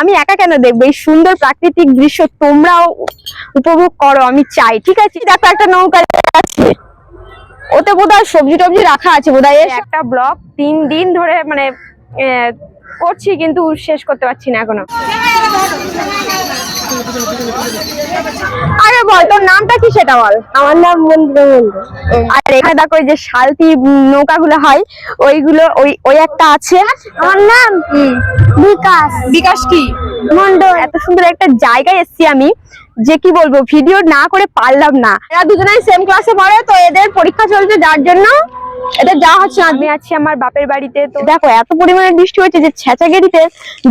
আমি একা কেন দেখব? এই সুন্দর প্রাকৃতিক দৃশ্য তোমরাও উপভোগ করো, আমি চাই। ঠিক আছে, দেখো একটা নৌকা আছে। ওতে বোধহয় সবজি টবজি রাখা আছে বোধহয়। একটা ব্লক তিন দিন ধরে মানে করছি কিন্তু শেষ করতে পারছি না এখনও। আরে বল তোর নামটা কি সেটা বল? আমার নাম মন্দির মন্দির। আর এখানে দেখো যে শালতি নৌকাগুলো হয় ওইগুলো ওই ওই একটা আছে। আমার নাম বিকাশ। বিকাশ কি? মন্ডল। এত সুন্দর একটা জায়গায় এসেছি আমি যে কি বলব ভিডিও না করে পারলাম না। এরা দুজনেই সেম ক্লাসে পড়ে তো এদের পরীক্ষা চলছে যার জন্য এদের যা হচ্ছে। আমি আছি আমার বাপের বাড়িতে তো দেখো এত পরিমাণে বৃষ্টি হয়েছে যে ছেঁচাগেরিতে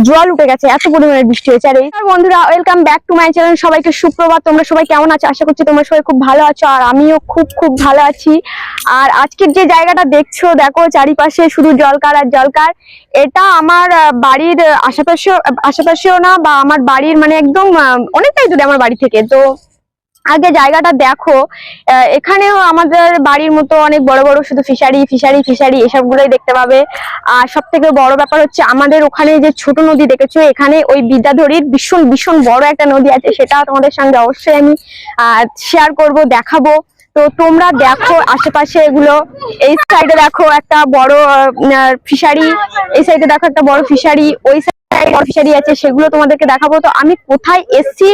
জল উঠে গেছে এত পরিমাণে বৃষ্টি হয়েছে। আর এই বন্ধুরা welcome back to my channel সবাইকে সুপ্রভাত তোমরা সবাই কেমন আছো? আশা করছি তোমরা সবাই খুব ভালো আছো আর আমিও খুব খুব ভালো আছি। আর আজকের যে জায়গাটা দেখছ দেখো চারিপাশে শুধু জলকার আর জলকার। এটা আমার বাড়ির আশেপাশেও আশেপাশেও না বা আমার বাড়ির মানে একদম অনেকটাই দূরে আমার বাড়ি থেকে তো আগে জায়গাটা দেখো এখানেও আমাদের বাড়ির মতো অনেক বড় বড় শুধু ফিশারি ফিশারি ফিশারি এসবগুলোই দেখতে পাবে। আর সব থেকে বড় ব্যাপার হচ্ছে আমাদের ওখানে যে ছোট নদী দেখেছ, এখানে ওই বিদ্যাধরীর ভীষণ ভীষণ বড় একটা নদী আছে, সেটা তোমাদের সঙ্গে অবশ্যই আমি শেয়ার করব, দেখাবো। তো তোমরা দেখো আশেপাশে এগুলো। এই সাইডে দেখো একটা বড় ফিশারি এই সাইডে দেখো একটা বড় ফিশারি ওই ফিশারি আছে, সেগুলো তোমাদেরকে দেখাবো। তো আমি কোথায় এসছি,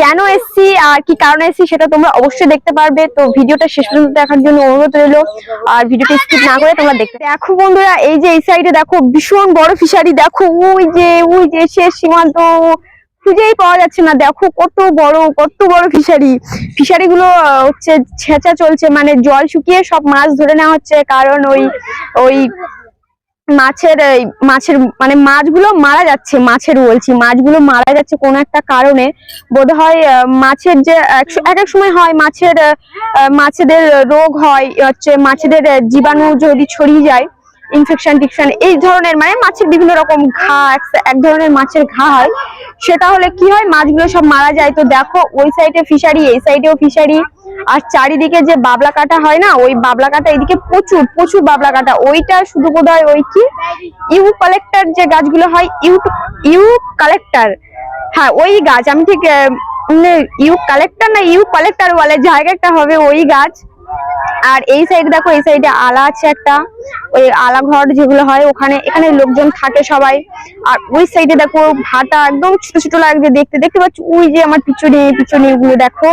কেন এসছি, আর কি কারণে এসছি সেটা তোমরা অবশ্যই দেখতে পারবে। তো ভিডিওটা শেষ পর্যন্ত দেখার জন্য অনুরোধ রইল। আর ভিডিওটা স্কিপ না করে তোমরা দেখতে দেখো বন্ধুরা, এই যে এই সাইডে দেখো ভীষণ বড় ফিশারি দেখো, ওই যে ওই যে শেষ সীমান্ত। খুঁজেই পাওয়া যাচ্ছে না। দেখো কত বড় কত বড় ফিশারি। ফিশারি গুলো হচ্ছে ছেঁচা চলছে মানে জল শুকিয়ে সব মাছ ধরে নেওয়া হচ্ছে কারণ ওই ওই মাছের মাছের মানে মাছগুলো মারা যাচ্ছে মাছের বলছি মাছগুলো মারা যাচ্ছে কোনো একটা কারণে। বোধহয় আহ, মাছের যে এক- এক সময় হয় মাছের মাছেদের রোগ হয় হচ্ছে মাছেদের জীবাণু যদি ছড়িয়ে যায় ইনফেকশন টিকশন এই ধরনের মানে মাছের বিভিন্ন রকম ঘা, এক- ধরনের মাছের ঘা হয়। সেটা হলে কি হয়? মাছগুলো সব মারা যায়। তো দেখো, ওই সাইডে ফিশারি এই সাইডেও ফিশারি আর চারিদিকে যে বাবলা কাটা হয় না, ওই বাবলা কাটা এদিকে প্রচুর প্রচুর বাবলা কাটা। ওইটা শুধু বোধ হয় ওই কি? ইউ কালেক্টর যে গাছগুলো হয়, ইউ ইউ কালেক্টর হ্যাঁ ওই গাছ। আমি ঠিক মানে ইউ কালেক্টর না, ইউ কালেক্টর বলে, জায়গাটা হবে ওই গাছ। আর এই সাইডে দেখো, এই সাইডে আলা আছে একটা। ওই আলা ঘর যেগুলো হয়, ওখানে এখানে লোকজন থাকে সবাই। আর ওই সাইডে দেখো, ভাটা একদম ছোট ছোট লাগছে দেখতে। দেখতে পাচ্ছ? ওই যে আমার পিছনে পিছনে ওগুলো দেখো।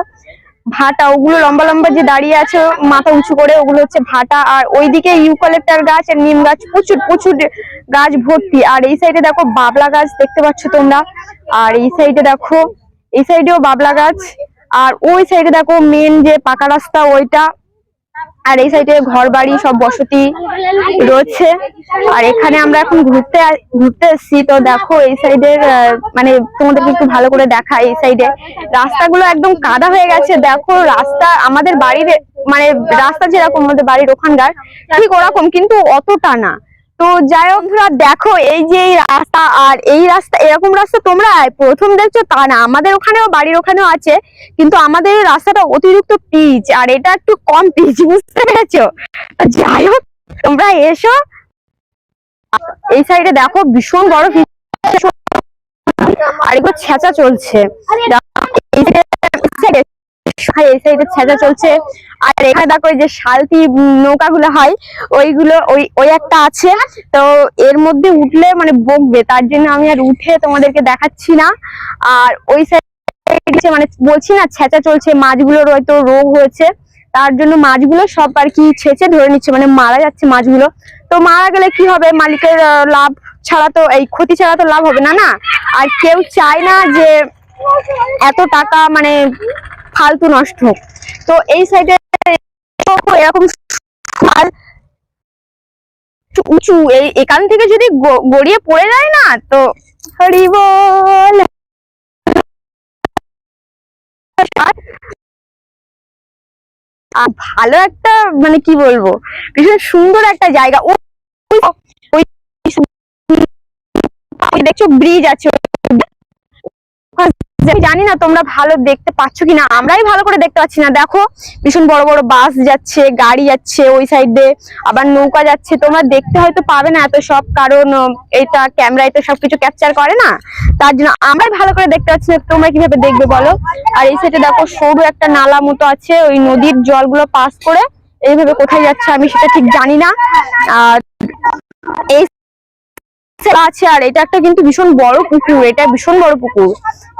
ভাটা, ওগুলো লম্বা লম্বা যে দাঁড়িয়ে আছে, মাথা উঁচু করে, ওগুলো হচ্ছে ভাটা। আর ওইদিকে ইউকালেক্টার গাছ আর নিম গাছ, প্রচুর প্রচুর গাছ ভর্তি। আর এই সাইডে দেখো, বাবলা গাছ দেখতে পাচ্ছ তোমরা? আর এই সাইডে দেখো, এই সাইডেও বাবলা গাছ। আর ওই সাইডে দেখো মেন যে পাকা রাস্তা, ওইটা আর এই সাইডে ঘর বাড়ি সব বসতি রয়েছে। আর এখানে আমরা এখন ঘুরতে ঘুরতে এসেছি। তো দেখো, এই সাইডের মানে তোমাদের একটু ভালো করে দেখা এই সাইডে। রাস্তাগুলো একদম কাদা হয়ে গেছে। দেখো, রাস্তা আমাদের বাড়ির মানে রাস্তা যেরকম আমাদের বাড়ির ওখানকার, ঠিক ওরকম, কিন্তু অতটা না। তো যাই হোক বন্ধুরা, দেখো এই যে এই রাস্তা আর এই রাস্তা এরকম রাস্তা তোমরা প্রথম দেখছ তা না। আমাদের ওখানেও বাড়ির ওখানেও আছে কিন্তু আমাদের রাস্তাটা অতিরিক্ত পিচ আর এটা একটু কম পিচ বুঝতে পেরেছ? যাই হোক তোমরা এসো। এই সাইডে দেখো ভীষণ বড় আর এগুলো ছেঁচা চলছে। এই সাইডে ছেঁচা চলছে। আর এখানে দেখো যে শালতি নৌকাগুলো হয়, ওইগুলো, ওই ওই একটা আছে। তো এর মধ্যে উঠলে মানে বকবে, তার জন্য আমি আর উঠে তোমাদেরকে দেখাচ্ছি না। আর ওই সাইডে মানে বলছি না, ছেঁচা চলছে মাছগুলোর হয়তো রোগ হয়েছে। তার জন্য মাছগুলো সব আর কি ছেঁচে ধরে নিচ্ছে মানে মারা যাচ্ছে মাছগুলো। তো মারা গেলে কি হবে? মালিকের লাভ ছাড়া তো, এই ক্ষতি ছাড়া তো লাভ হবে না না? আর কেউ চায় না যে এত টাকা মানে ফালতু নষ্ট হোক তো এই সাইডে এরকম উঁচু এই এখান থেকে যদি গড়িয়ে পড়ে যায় না তো হরি বল ভালো একটা মানে কি বলব ভীষণ সুন্দর একটা জায়গা দেখছ ব্রিজ আছে জানি না তোমরা ভালো দেখতে পাচ্ছ কিনা, আমরাই ভালো করে দেখতে পাচ্ছি না। দেখো, ভীষণ বড় বড় বাস যাচ্ছে, গাড়ি যাচ্ছে ওই সাইডে আবার নৌকা যাচ্ছে। তোমরা দেখতে হয়তো পাবে না এত সব কারণ, এটা ক্যামেরায় তো সবকিছু ক্যাপচার করে না। তার জন্য আমরাই ভালো করে দেখতে পাচ্ছি না, তোমরা কীভাবে দেখবে বলো? আর এই সাইডে দেখো, সরু একটা নালা মতো আছে, ওই নদীর জলগুলো পাস করে এইভাবে কোথায় যাচ্ছে আমি সেটা ঠিক জানি না। আর এই আছে, আর এটা একটা কিন্তু ভীষণ বড় পুকুর, এটা ভীষণ বড় পুকুর।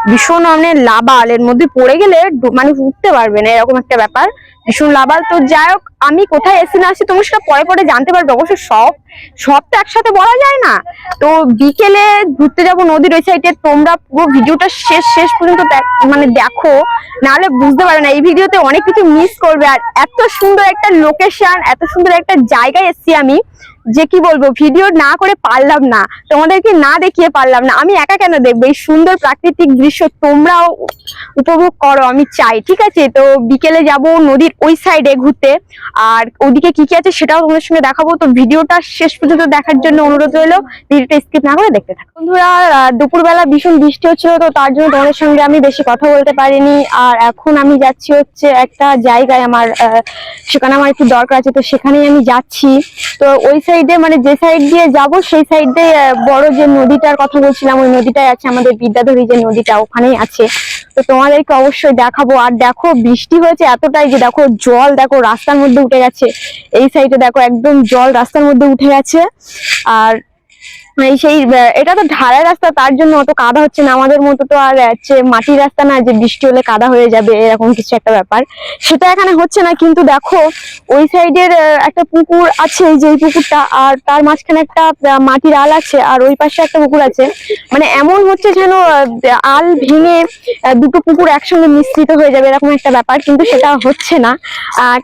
ভীষণ মানে লাবাল, এর মধ্যে পড়ে গেলে ডু- মানে উঠতে পারবে না, এরকম একটা ব্যাপার। ভীষণ লাবাল। তো যাই হোক, আমি কোথায় এসে না আসি তোমরা সেটা পরে পরে জানতে পারবে। অবশ্য সব সব তো একসাথে বলা যায় না। তো বিকেলে ঘুরতে যাব নদীর ওই সাইডে তোমরা পুরো ভিডিওটা শেষ শেষ পর্যন্ত মানে দেখো। নাহলে বুঝতে পারবে না, এই ভিডিওতে অনেক কিছু মিস করবে। আর এত সুন্দর একটা লোকেশন এত সুন্দর একটা জায়গায় এসেছি আমি। যে কি বলব ভিডিও না করে পারলাম না। তোমাদেরকে না দেখিয়ে পারলাম না। আমি একা কেন দেখব? এই সুন্দর প্রাকৃতিক দৃশ্য তোমরাও উপভোগ করো, আমি চাই, ঠিক আছে? তো বিকেলে যাব নদীর ওই সাইডে ঘুরতে। আর ওদিকে কি কি আছে সেটাও তোমাদের সঙ্গে দেখাবো। তো ভিডিওটা শেষ পর্যন্ত দেখার জন্য অনুরোধ রইল। ভিডিওটা স্কিপ না করে দেখতে থাকো। বন্ধুরা দুপুরবেলা ভীষণ বৃষ্টি হচ্ছিল, তো তার জন্য তোমাদের সঙ্গে আমি বেশি কথা বলতে পারিনি। আর এখন আমি যাচ্ছি হচ্ছে একটা জায়গায় আমার সেখানে আমার একটু দরকার আছে, তো সেখানেই আমি যাচ্ছি। তো ওই সাইডে মানে যে সাইড দিয়ে যাব, সেই সাইড বড় যে নদীটার কথা বলছিলাম, ওই নদীটাই আছে আমাদের বিদ্যাধরী যে নদীটা, ওখানেই আছে। তো তোমাদেরকে অবশ্যই দেখাবো। আর দেখো, বৃষ্টি হয়েছে এতটাই যে দেখো, জল দেখো, রাস্তার মধ্যে উঠে গেছে। এই সাইডে দেখো, একদম জল রাস্তার মধ্যে উঠে গেছে। আর এই সেই এটা তো ঢালাই রাস্তা, তার জন্য অত কাদা হচ্ছে না। আমাদের মতো তো আর হচ্ছে মাটির রাস্তা না, যে বৃষ্টি হলে কাদা হয়ে যাবে, এরকম কিছু একটা ব্যাপার। সেটা এখানে হচ্ছে না, কিন্তু দেখো, ওই সাইডের একটা পুকুর আছে, যে পুকুরটা, আর তার মাঝখানে একটা মাটির আল আছে, আর ওই পাশে একটা পুকুর আছে। মানে এমন হচ্ছে যেন আল ভেঙে দুটো পুকুর একসঙ্গে মিশ্রিত হয়ে যাবে, এরকম একটা ব্যাপার, কিন্তু সেটা হচ্ছে না।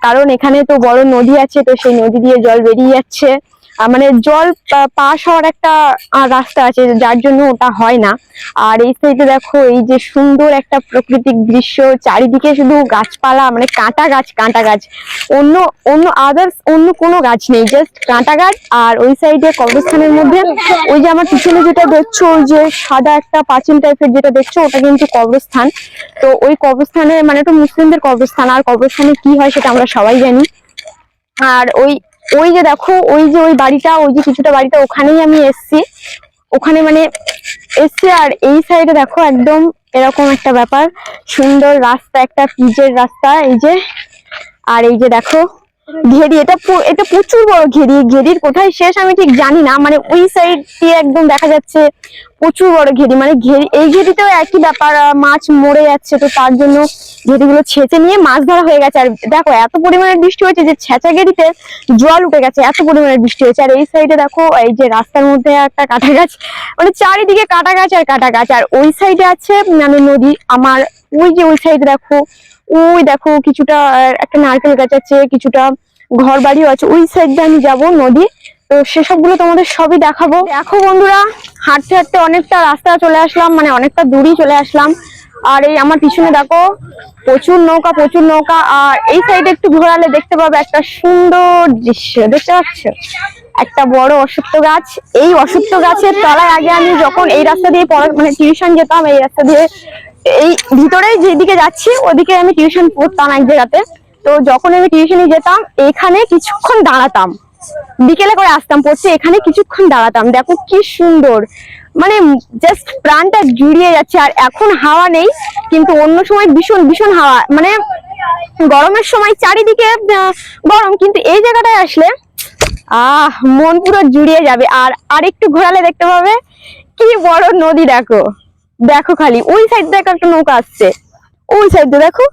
কারণ এখানে তো বড় নদী আছে, তো সেই নদী দিয়ে জল বেরিয়ে যাচ্ছে। মানে জল পাস হওয়ার একটা রাস্তা আছে, যার জন্য ওটা হয় না। আর এই সাইডে দেখো, এই যে সুন্দর একটা প্রাকৃতিক দৃশ্য, চারিদিকে শুধু গাছপালা মানে কাঁটা গাছ কাঁটা গাছ। অন্য অন্য আদার্স অন্য কোনো গাছ নেই জাস্ট কাঁটা গাছ। আর ওই সাইডে কবরস্থানের মধ্যে, ওই যে আমার পিছনে যেটা দেখছ, ওই যে সাদা একটা পাঁচিল টাইপের যেটা দেখছ, ওটা কিন্তু কবরস্থান। তো ওই কবরস্থানে মানে একটা মুসলিমদের কবরস্থান। আর কবরস্থানে কি হয় সেটা আমরা সবাই জানি। আর ওই ওই যে দেখো, ওই যে ওই বাড়িটা, ওই যে কিছুটা বাড়িটা, ওখানেই আমি এসছি। ওখানে মানে এসছে আর এই সাইডে দেখো একদম এরকম একটা ব্যাপার। সুন্দর রাস্তা, একটা পিজের রাস্তা, এই যে। আর এই যে দেখো ঘেরি, এটা এটা প্রচুর বড় ঘেরি, ঘেরির কোথায় শেষ আমি ঠিক জানি না মানে ওই সাইড দিয়ে একদম দেখা যাচ্ছে প্রচুর বড় ঘেরি মানে ঘেরি, এই ঘেরিতেও একই ব্যাপার মাছ মরে যাচ্ছে, তো তার জন্য ঘেরিগুলো ছেঁচে নিয়ে মাছ ধরা হয়ে গেছে, আর দেখো এত পরিমাণে বৃষ্টি হয়েছে যে ছেঁচা ঘেরিতে জল উঠে গেছে, এত পরিমাণে বৃষ্টি হয়েছে, আর এই সাইডে দেখো, এই যে রাস্তার মধ্যে একটা কাঁটা গাছ মানে চারিদিকে কাঁটা গাছ আর কাঁটা গাছ, আর ওই সাইডে আছে মানে নদী, আমার ওই যে ওই সাইডে দেখো ওই দেখো কিছুটা একটা নারকেল গাছ আছে, কিছুটা ঘর বাড়িও আছে, ওই সাইড আমি যাব নদী। তো সেসবগুলো তোমাদের সবই দেখাবো। দেখো বন্ধুরা, হাঁটতে হাঁটতে অনেকটা রাস্তা চলে আসলাম মানে অনেকটা দূরই চলে আসলাম। আর এই আমার পিছনে দেখো, প্রচুর নৌকা প্রচুর নৌকা। আর এই সাইডে একটু ঘোরালে দেখতে পাবে একটা সুন্দর দৃশ্য, দেখতে পাচ্ছ? একটা বড় অশ্বত্থ গাছ। এই অশ্বত্থ গাছের তলায় আগে আমি যখন এই রাস্তা দিয়ে পড়া মানে টিউশন যেতাম, এই রাস্তা দিয়ে এই ভিতরেই যেদিকে যাচ্ছি, ওদিকে আমি টিউশন পড়তাম এক জায়গাতে। তো যখন আমি টিউশনে যেতাম, এখানে কিছুক্ষণ দাঁড়াতাম। বিকেলে করে আসতাম, পড়তে এখানে কিছুক্ষণ দাঁড়াতাম। দেখো কি সুন্দর। মানে জাস্ট প্রাণটা জুড়িয়ে যাচ্ছে, আর এখন হাওয়া নেই, কিন্তু অন্য সময় ভীষণ ভীষণ হাওয়া। মানে গরমের সময় চারিদিকে গরম, কিন্তু এই জায়গাটায় আসলে, আহ, মন পুরো জুড়িয়ে যাবে। আর আরেকটু ঘোরালে দেখতে পাবে, কি বড় নদী দেখো। দেখো খালি, ওই সাইড দেখো একটা নৌকা আসছে। ওই সাইডে দেখো।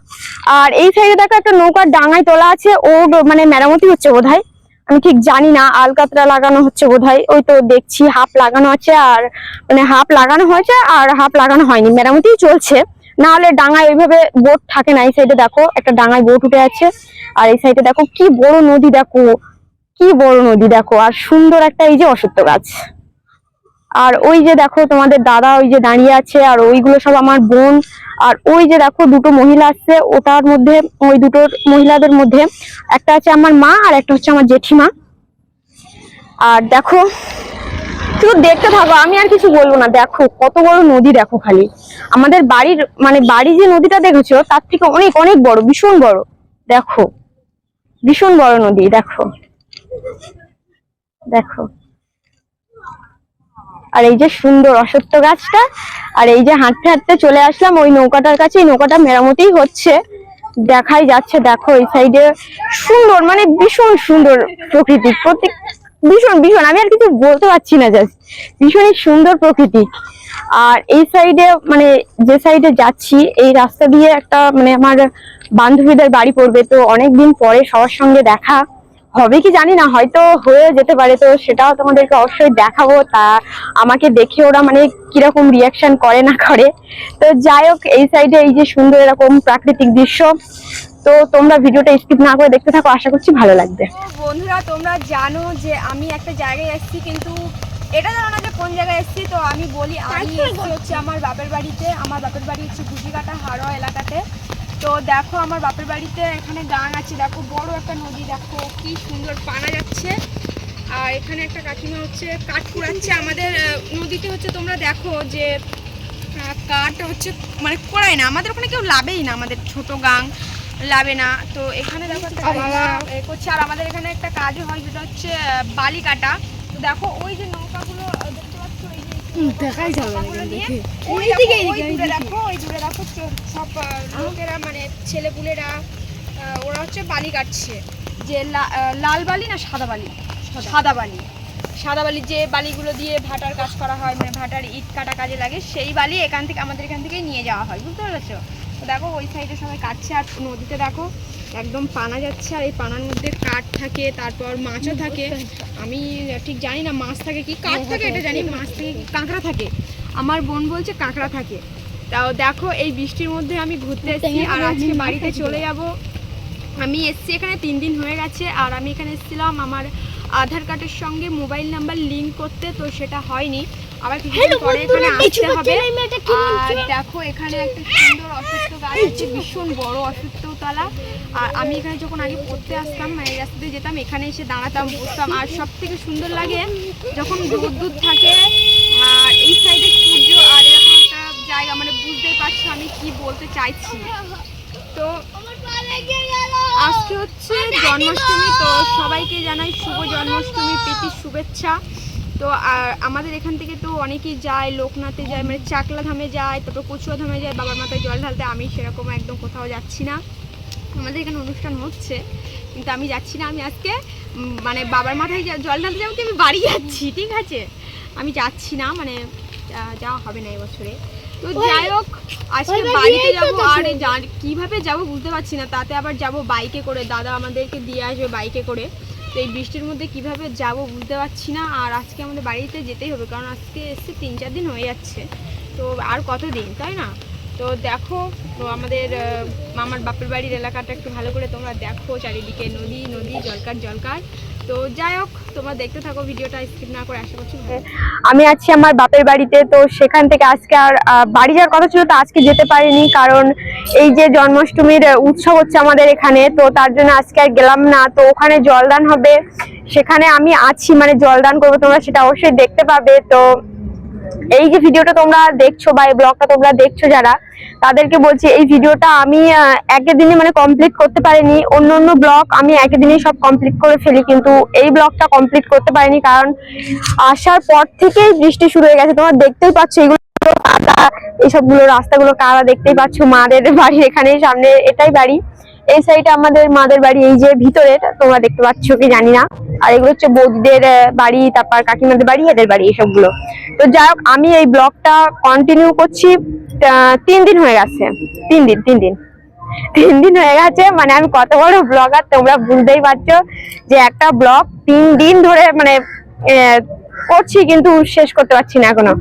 আর এই সাইডে দেখো একটা নৌকার ডাঙায় তোলা আছে। ও মানে মেরামতি হচ্ছে বোধহয়। আমি ঠিক জানি না, আলকাতরা লাগানো হচ্ছে বোধহয়। ওই তো দেখছি হাফ লাগানো আছে আর মানে হাফ লাগানো হয়েছে আর হাফ লাগানো হয়নি। মেরামতি চলছে। না হলে ডাঙায় ওইভাবে বোট থাকে না। এই সাইডে দেখো, একটা ডাঙায় বোট উঠে আছে। আর এই সাইডে দেখো, কি বড় নদী দেখো। কি বড় নদী দেখো। আর সুন্দর একটা এই যে অসত্য গাছ। আর ওই যে দেখো তোমাদের দাদা ওই যে দাঁড়িয়ে আছে, আর ওইগুলো সব আমার বোন। আর ওই যে দেখো দুটো মহিলা আসছে, ওটার মধ্যে, ওই দুটো মহিলাদের মধ্যে একটা আছে আমার মা আর একটা হচ্ছে আমার জেঠিমা। আর দেখো শুধু দেখতে থাকো, আমি আর কিছু বলব না, দেখো কত বড় নদী দেখো খালি। আমাদের বাড়ির মানে বাড়ি যে নদীটা দেখেছ, তার থেকে অনেক অনেক বড়, ভীষণ বড়। দেখো, ভীষণ বড় নদী, দেখো। দেখো। আর এই যে সুন্দর অসত্য গাছটা, আর এই যে হাঁটতে হাঁটতে চলে আসলাম ওই নৌকাটার কাছে। এই নৌকাটা মেরামতিই হচ্ছে। দেখাই যাচ্ছে, দেখো এই সাইডে সুন্দর মানে ভীষণ সুন্দর প্রকৃতি। প্রত্যেক ভীষণ ভীষণ। আমি আর কিছু বলতে পারছি না জাস্ট ভীষণই সুন্দর প্রকৃতি। আর এই সাইডে মানে যে সাইডে যাচ্ছি, এই রাস্তা দিয়ে একটা মানে আমার বান্ধবীদের বাড়ি পড়বে, তো অনেকদিন পরে সবার সঙ্গে দেখা। হবে কি জানি না হয়তো হয়ে যেতে পারে। তো সেটাও তোমাদেরকে অবশ্যই দেখাবো। তা আমাকে দেখে ওরা মানে কীরকম রিয়াকশন করে না করে। তো যাই হোক এই সাইডে এই যে সুন্দর এরকম প্রাকৃতিক দৃশ্য। তো তোমরা ভিডিওটা স্কিপ না করে দেখতে থাকো আশা করছি ভালো লাগবে। বন্ধুরা তোমরা জানো যে আমি একটা জায়গায় এসেছি কিন্তু এটা জানো না যে কোন জায়গায় এসেছি তো আমি বলি আমি হচ্ছে আমার বাপের বাড়িতে। আমার বাপের বাড়ি হচ্ছে গুজিকাটা হাড়োয়া এলাকাতে। তো দেখো আমার বাপের বাড়িতে এখানে গান আছে। দেখো বড় একটা নদী দেখো কি সুন্দর পানা যাচ্ছে। আর এখানে একটা কাকিমা হচ্ছে কাঠ কুড়াচ্ছে। আমাদের নদীতে হচ্ছে তোমরা দেখো যে কাঠ হচ্ছে মানে কোড়ায় না। আমাদের ওখানে কেউ লাভেই না আমাদের ছোট গাং লাভে না। তো এখানে দেখো একটা করছে। আর আমাদের এখানে একটা কাজও হয় যেটা হচ্ছে বালি কাটা তো দেখো ওই যে নৌকাগুলো দেখাই যাবে ওই দিকে। দূরে দেখো ওই দূরে দেখো সব লোকেরা মানে ছেলেপুলেরা ওরা হচ্ছে বালি কাটছে। যে লাল বালি না সাদা বালি? সাদা। বালি। সাদা বালি যে বালিগুলো দিয়ে ভাটার কাজ করা হয় মানে ভাটার ইট কাটা কাজে লাগে সেই বালি এখান থেকে আমাদের এখান থেকে নিয়ে যাওয়া হয়। বুঝতে পেরেছ? দেখো ওই সাইডে সবাই কাটছে আর নদীতে দেখো একদম পানা যাচ্ছে আর এই পানার মধ্যে কাঠ থাকে তারপর মাছও থাকে। আমি ঠিক জানি না মাছ থাকে কি কাঠ থাকে এটা জানি মাছ থাকে কি কাঁকড়া থাকে। আমার বোন বলছে কাঁকড়া থাকে। তাও দেখো এই বৃষ্টির মধ্যে আমি ঘুরতে এসেছি আর আজকে বাড়িতে চলে যাব। আমি এসছি এখানে তিন দিন হয়ে গেছে আর আমি এখানে এসেছিলাম আমার আধার কার্ডের সঙ্গে মোবাইল নাম্বার লিঙ্ক করতে তো সেটা হয়নি। আবার কিছুদিন পরে এখানে আসতে হবে। আর দেখো এখানে একটা সুন্দর অসুস্থ গাছ আছে ভীষণ বড় অসুস্থ তলা আর আমি এখানে যখন আগে পড়তে আসতাম মানে রাস্তা দিয়ে যেতাম এখানে এসে দাঁড়াতাম বসতাম আর সব থেকে সুন্দর লাগে যখন রোদ্দুর থাকে আর এই সাইডে সূর্য আর এরকম একটা জায়গা মানে বুঝতেই পারছ আমি কি বলতে চাইছি। তো আজকে হচ্ছে জন্মাষ্টমী তো সবাইকে জানাই শুভ জন্মাষ্টমী প্রীতির শুভেচ্ছা। তো আর আমাদের এখান থেকে তো অনেকেই যায় লোকনাথে যায় মানে চাকলা ধামে যায় তারপর কচুয়া ধামে যায় বাবার মাথায় জল ঢালতে। আমি সেরকম একদম কোথাও যাচ্ছি না। আমাদের এখানে অনুষ্ঠান হচ্ছে কিন্তু আমি যাচ্ছি না। আমি আজকে মানে বাবার মাথায় জল ঢালতে যাব কি? আমি বাড়ি যাচ্ছি ঠিক আছে? আমি যাচ্ছি না মানে যাওয়া হবে না এবছরে। তো যাই হোক আজকে বাড়িতে যাব। আর কীভাবে যাব বুঝতে পারছি না। তাতে আবার যাব বাইকে করে। দাদা আমাদেরকে দিয়ে আসবে বাইকে করে। তো এই বৃষ্টির মধ্যে কীভাবে যাব বুঝতে পারছি না। আর আজকে আমাদের বাড়িতে যেতেই হবে, কারণ আজকে এসে তিন চার দিন হয়ে যাচ্ছে। তো আর কত দিন তাই না? তো দেখো, তো আমাদের মামার বাপের বাড়ির এলাকাটা একটু ভালো করে তোমরা দেখো, চারিদিকে নদী নদী, জলকার জলকার। তো যাই হোক, তোমরা দেখতে থাকো, ভিডিওটা স্কিপ না করে আশা করছি আমি আছি আমার বাপের বাড়িতে, তো সেখান থেকে আজকে আর বাড়ি যাওয়ার কথা ছিল, তো আজকে যেতে পারিনি, কারণ এই যে জন্মাষ্টমীর উৎসব হচ্ছে আমাদের এখানে, তো তার জন্য আজকে আর গেলাম না, তো ওখানে জলদান হবে। সেখানে আমি আছি মানে জলদান করব তোমরা, সেটা অবশ্যই দেখতে পাবে, তো এই যে ভিডিওটা তোমরা দেখছ বা এই ব্লগটা তোমরা দেখছ যারা, তাদেরকে বলছি এই ভিডিওটা আমি একের দিনে মানে কমপ্লিট করতে পারিনি। অন্য অন্য ব্লগ আমি একের দিনে সব কমপ্লিট করে ফেলি, কিন্তু এই ব্লগটা কমপ্লিট করতে পারিনি কারণ আসার পর থেকেই বৃষ্টি শুরু হয়ে গেছে। তোমরা দেখতেই পাচ্ছ এগুলো কাদা এইসবগুলো রাস্তাগুলো কাদা দেখতেই পাচ্ছ? মাদের বাড়ির এখানে সামনে এটাই বাড়ি। এই সাইডে আমাদের মাদের বাড়ি, এই যে ভিতরে তোমরা দেখতে পাচ্ছ কি জানি না। আর এগুলো হচ্ছে বৌদিদের বাড়ি, তারপর কাকিমাদের বাড়ি, এদের বাড়ি এসবগুলো তো যাই হোক, আমি এই ব্লগটা কন্টিনিউ করছি তিন দিন হয়ে গেছে। তিন দিন তিন দিন। তিন দিন হয়ে গেছে মানে আমি কত বড় ব্লগার তোমরা বুঝতেই পারছ যে একটা ব্লগ তিন দিন ধরে মানে করছি, কিন্তু শেষ করতে পারছি না এখনও।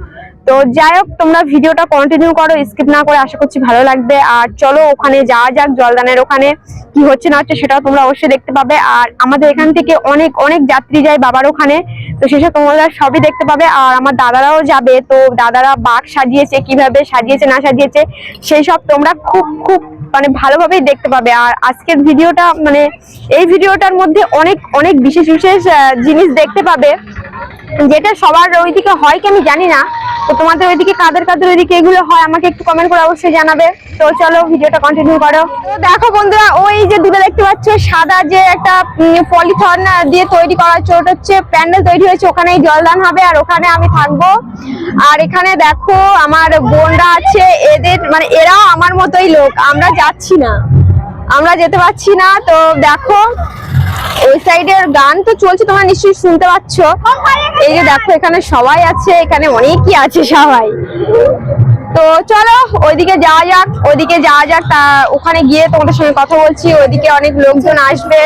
তো যাই হোক, তোমরা ভিডিওটা কন্টিনিউ করো স্কিপ না করে আশা করছি ভালো লাগবে। আর চলো ওখানে যাওয়া যাক, জলদানের ওখানে কি হচ্ছে না হচ্ছে সেটাও তোমরা অবশ্যই দেখতে পাবে। আর আমাদের এখান থেকে অনেক অনেক যাত্রী যায় বাবার ওখানে। তো সেসব তোমরা সবই দেখতে পাবে। আর আমার দাদারাও যাবে। তো দাদারা বাঘ সাজিয়েছে, কীভাবে সাজিয়েছে, না সাজিয়েছে, সেই সব তোমরা খুব খুব মানে ভালোভাবেই দেখতে পাবে। আর আজকের ভিডিওটা মানে এই ভিডিওটার মধ্যে অনেক অনেক বিশেষ বিশেষ জিনিস দেখতে পাবে। যেটা সবার ওইদিকে হয় কি আমি জানি না। তো তোমাদের ওইদিকে, কাদের কাদের ওইদিকে এগুলো হয় আমাকে একটু কমেন্ট করে অবশ্যই জানাবে। তো চলো ভিডিওটা কন্টিনিউ করো। দেখো বন্ধুরা, ওই যে দুটো দেখতে পাচ্ছ, সাদা যে একটা পলিথন দিয়ে তৈরি করা হচ্ছে ওটা হচ্ছে, প্যান্ডেল তৈরি হয়েছে, ওখানেই জলদান হবে, আর ওখানে আমি থাকব। আর এখানে দেখো, আমার বোনরা আছে, এদের মানে এরাও আমার মতোই লোক। আমরা যাচ্ছি না। আমরা যেতে পারছি না, তো দেখো ওই সাইডের গান তো চলছে, তোমরা নিশ্চয়ই শুনতে পাচ্ছ। এই যে দেখো, এখানে সবাই আছে, এখানে অনেকই আছে সবাই। তো চলো, ওইদিকে যাওয়া যাক, ওইদিকে যাওয়া যাক, তা ওখানে গিয়ে তোমাদের সঙ্গে কথা বলছি, ওইদিকে অনেক লোকজন আসবে,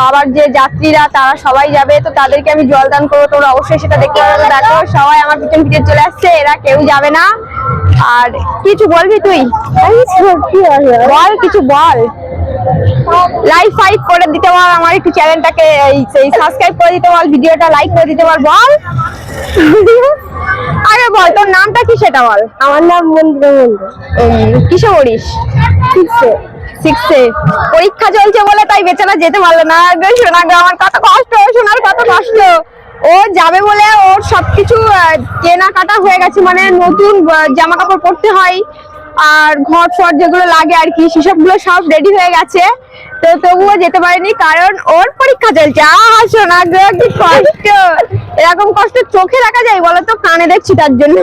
বাবার যে যাত্রীরা, তারা সবাই যাবে, তো তাদেরকে আমি জল দান করব, তোমরা অবশ্যই সেটা দেখতে পাবে দেখো, সবাই আমার পিছন পিছন চলে আসছে, এরা কেউ যাবে না। আর কিছু বলবি তুই? বল কিছু বল। লাইক ফাইক করে দিতে বল আমার একটু চ্যানেলটাকে এই সাবস্ক্রাইব করে দিতে বল ভিডিওটা লাইক করে দিতে বল বল। আরে বল তোর নামটা কি সেটা বল? আমার নাম মন্দির কিসে পড়িস? সিক্সে সিক্সে পরীক্ষা চলছে বলে তাই বেচারা যেতে পারল না। গো আমার কত কষ্ট শোনার কত কষ্ট। ও যাবে বলে ওর সবকিছু কেনাকাটা হয়ে গেছে মানে নতুন জামা কাপড় পরতে হয়, আর ঘর ফর যেগুলো লাগে আর কি সেসবগুলো সব রেডি হয়ে গেছে। তো তবুও যেতে পারেনি, কারণ ওর পরীক্ষা চলছে। শোনা গো, কি কষ্ট! এরকম কষ্ট চোখে দেখা যায় বলো তো, কানে দেখছি তার জন্য।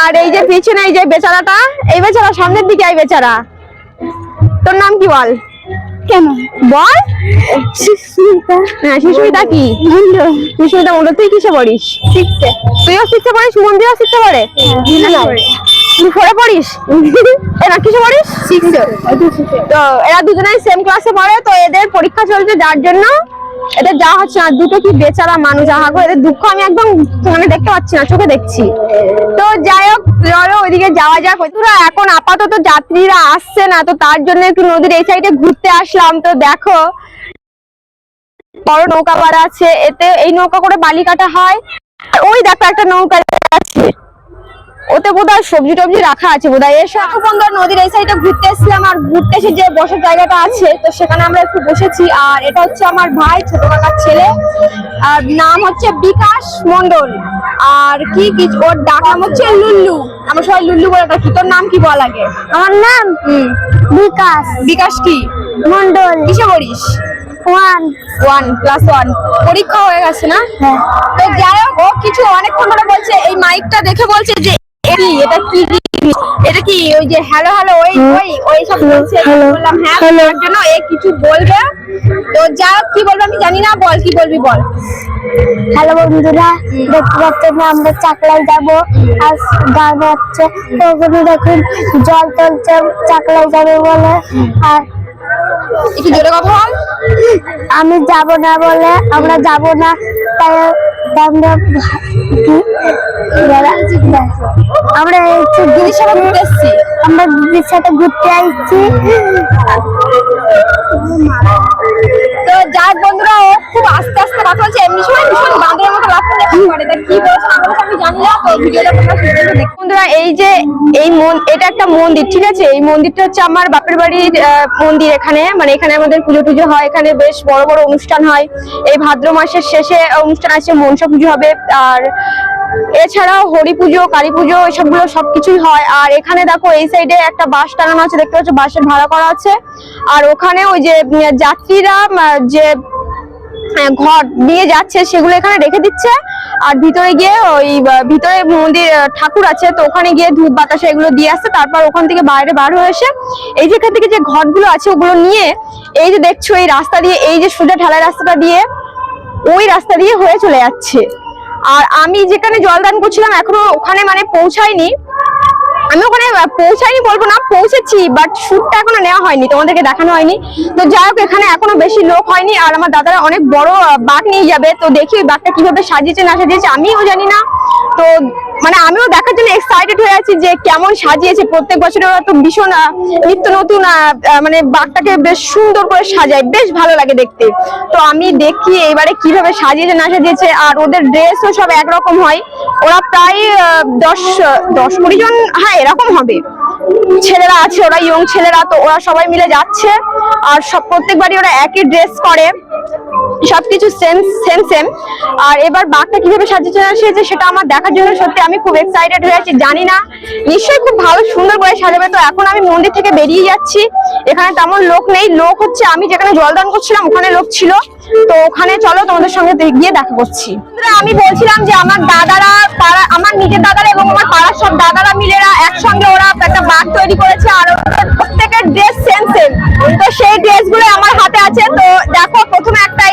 আর এই যে পিছনে এই যে বেচারাটা, এই বেচারা সামনের দিকে এই বেচারা। তোর নাম কি বল? কেন? বল। সুস্মিতা হ্যাঁ সুস্মিতা কি? সুস্মিতা তুই কিসে পড়িস? তুইও শিখতে পারিস মন্দিরও শিখতে পারে তুই ফোরে পড়িস? এরা কিসে পড়িস? তো এরা দুজনেই সেম ক্লাসে পড়ে তো এদের পরীক্ষা চলছে যার জন্য এদের যাওয়া হচ্ছে না, দুটো কি বেচারা মানুষ? আহা গো, এদের দুঃখ আমি একদম মানে দেখতে পাচ্ছি না, চোখে দেখছি। তো যাই হোক, চলো ওইদিকে যাওয়া যাক। তোরা এখন আপাতত যাত্রীরা আসছে না, তো তার জন্য একটু নদীর এই সাইডে ঘুরতে আসলাম। তো দেখো, বড় নৌকা পাড়া আছে, এতে এই নৌকা করে বালি কাটা হয়। আর ওই দেখো একটা নৌকা আছে। ওতে বোধহয় সবজি টবজি রাখা আছে বোধহয়। এসে বন্ধু নদীর এই সাইডে ঘুরতে এসেছিলাম আর ঘুরতে এসে যে বসার জায়গাটা আছে তো সেখানে আমরা একটু বসেছি। আর এটা হচ্ছে আমার ভাই ছোট কাকার ছেলে। আর নাম হচ্ছে বিকাশ মন্ডল আর কি কি ওর ডাক নাম হচ্ছে লুল্লু। আমরা সবাই লুল্লু বলে ডাকি। তোর নাম কি বল আগে? আমার নাম বিকাশ। বিকাশ কি? মন্ডল কিসে পড়িস? ওয়ান। ওয়ান ক্লাস ওয়ান পরীক্ষা হয়ে গেছে না? হ্যাঁ। তো যাই হোক কিছু অনেকক্ষণ ধরে বলছে এই মাইকটা দেখে বলছে যে কি? এটা কি? এটা কি ওই যে হ্যালো হ্যালো ওই ওই ওই সব বলছে। বললাম হ্যাঁ hello. তার জন্য এ কিছু বলবে। তো যা কি বলবে আমি জানি না বল কি বলবি বল। হ্যালো বন্ধুরা দেখতে পাচ্ছেন আমরা চাকলায় যাব। আর গান হচ্ছে তো দেখুন জল চলছে চাকলায় যাবে বলে। আর একটু জোরে কথা বল। আমি যাব না বলে আমরা যাব না। তাই আমরা? আমরা দিদির সাথে ঘুরতে এসছি। আমরা দিদির সাথে ঘুরতে আসছি। তো হোক বন্ধুরা, ও খুব আস্তে আস্তে কথা বলছে এমনি সময় ভীষণ বাঁদরের মতো লাফাতে লাফাতে করে তা কি বলছে আমি জানি তো ভিডিওটা বন্ধুরা, এই যে এই মন- এটা একটা মন্দির, ঠিক আছে? এই মন্দিরটা হচ্ছে আমার বাপের বাড়ির মন্দির এখানে। মানে এখানে আমাদের পুজো টুজো হয়। এখানে বেশ বড় বড় অনুষ্ঠান হয়। এই ভাদ্র মাসের শেষে অনুষ্ঠান আছে, মনসা পুজো হবে। আর এছাড়াও হরি পুজো, কালী পুজো, এসবগুলো সবকিছুই হয়। আর এখানে দেখো, এই সাইডে একটা বাস টাঙানো আছে, দেখতে পাচ্ছ? বাসের ভাড়া করা আছে। আর ওখানে ওই যে যাত্রীরা যে ঘর নিয়ে যাচ্ছে, সেগুলো এখানে রেখে দিচ্ছে। আর ভিতরে গিয়ে ওই ভিতরে মন্দির ঠাকুর আছে, তো ওখানে গিয়ে ধূপ বাতাসে এগুলো দিয়ে আসছে। তারপর ওখান থেকে বাইরে বার হয়ে এসে এই যে এখান থেকে যে ঘরগুলো আছে, ওগুলো নিয়ে এই যে দেখছ, এই রাস্তা দিয়ে, এই যে সোজা ঢালাই রাস্তাটা দিয়ে, ওই রাস্তা দিয়ে হয়ে চলে যাচ্ছে। আর আমি যেখানে জলদান করছিলাম এখনও ওখানে মানে পৌঁছায়নি। আমি ওখানে পৌঁছাইনি বলব না, পৌঁছেছি বাট শুটটা এখনও নেওয়া হয়নি, তোমাদেরকে দেখানো হয়নি। তো যাই হোক, এখানে এখনও বেশি লোক হয়নি, আর আমার দাদারা অনেক বড় বাঘ নিয়ে যাবে, তো দেখি বাঘটা কীভাবে সাজিয়েছে, না সাজিয়েছে, আমিও জানি না। তো মানে আমিও দেখার জন্য এক্সাইটেড হয়ে আছি যে কেমন সাজিয়েছে প্রত্যেক বছর। ওরা তো ভীষণ নিত্য নতুন মানে বাঘটাকে বেশ সুন্দর করে সাজায়। বেশ ভালো লাগে দেখতে। তো আমি দেখি এবারে কীভাবে সাজিয়েছে, না সাজিয়েছে, আর ওদের ড্রেসও সব একরকম হয়। ওরা প্রায় দশ দশ কুড়ি জন হ্যাঁ এরকম হবে। ছেলেরা আছে, ওরা ইয়ং ছেলেরা, তো ওরা সবাই মিলে যাচ্ছে। আর সব, প্রত্যেকবারই ওরা একই ড্রেস করে। সবকিছু সেম সেম সেম আর এবার বাঘটা কীভাবে সাজিয়েছে না সেজে সেটা আমার দেখার জন্য সত্যি আমি খুব এক্সাইটেড হয়ে আছি, জানি না। নিশ্চয়ই খুব ভালো, সুন্দর করে সাজাবে। তো এখন আমি মন্দির থেকে বেরিয়ে যাচ্ছি। এখানে তেমন লোক নেই। লোক হচ্ছে আমি যেখানে জলদান করছিলাম, ওখানে লোক ছিল। তো ওখানে চলো, তোমাদের সঙ্গে গিয়ে দেখা করছি। আমি বলছিলাম যে আমার দাদারা পাড়া আমার নিজের দাদারা এবং আমার পাড়ার সব দাদারা মিলেরা একসঙ্গে ওরা একটা বাঘ তৈরি করেছে আর প্রত্যেকের ড্রেস সেম সেম তো সেই ড্রেসগুলো আমার হাতে আছে। তো দেখো, প্রথমে একটা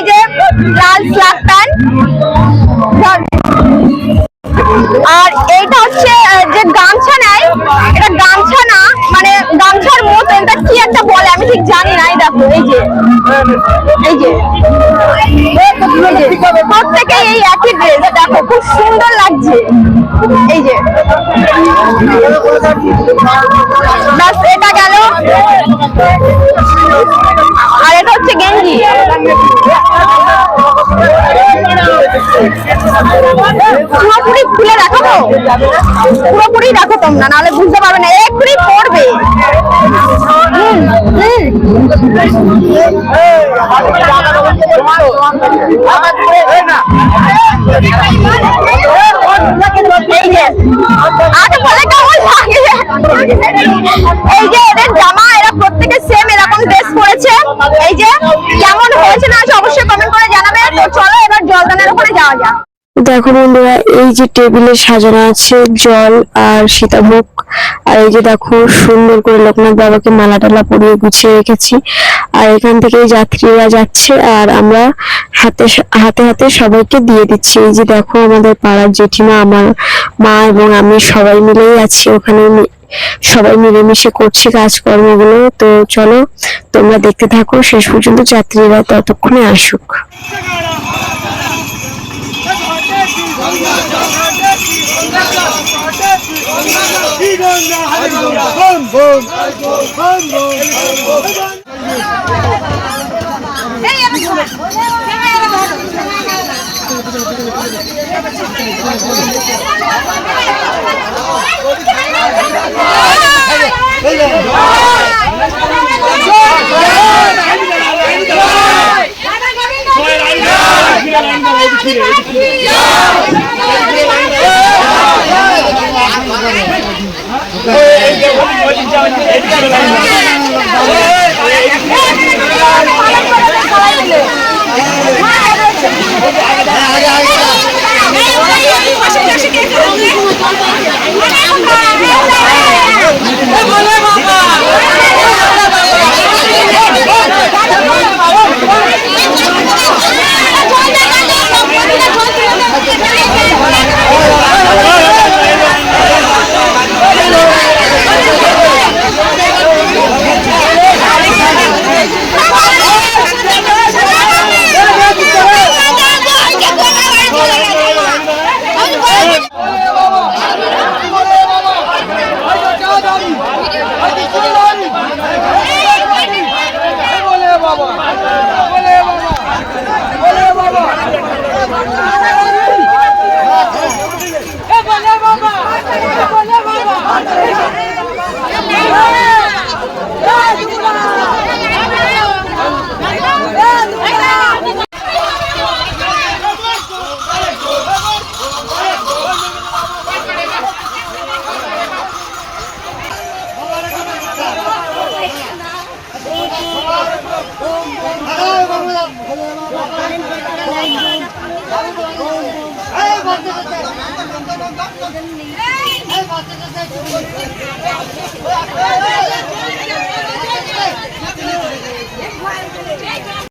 পুরোপুরি খুলে রাখো তো পুরোপুরি রাখো তোমরা নাহলে বুঝতে পারবে না এক্ষুনি পড়বে হুম। এই যে আগে বলে কেমন এই যে এদের জামা এরা প্রত্যেকে সেম এরকম ড্রেস পরেছে। এই যে কেমন হয়েছে না অবশ্যই কমেন্ট করে জানাবে। তো চলো এবার জলদানের ওখানে যাওয়া যাক। দেখো বন্ধুরা, এই যে টেবিলে সাজানো আছে জল আর সীতাভোগ, আর এই যে দেখো সুন্দর করে লোকনাথ বাবাকে মালা টালা পরিয়ে গুছিয়ে রেখেছি। আর এখান থেকে যাত্রীরা যাচ্ছে, আর আমরা হাতে হাতে হাতে সবাইকে দিয়ে দিচ্ছি। এই যে দেখো আমাদের পাড়ার জেঠিমা, আমার মা এবং আমি সবাই মিলেই আছি। ওখানে সবাই মিলেমিশে করছি কাজকর্মগুলো। তো চলো, তোমরা দেখতে থাকো, শেষ পর্যন্ত যাত্রীরা ততক্ষণে আসুক। Hey, hey, hey. এই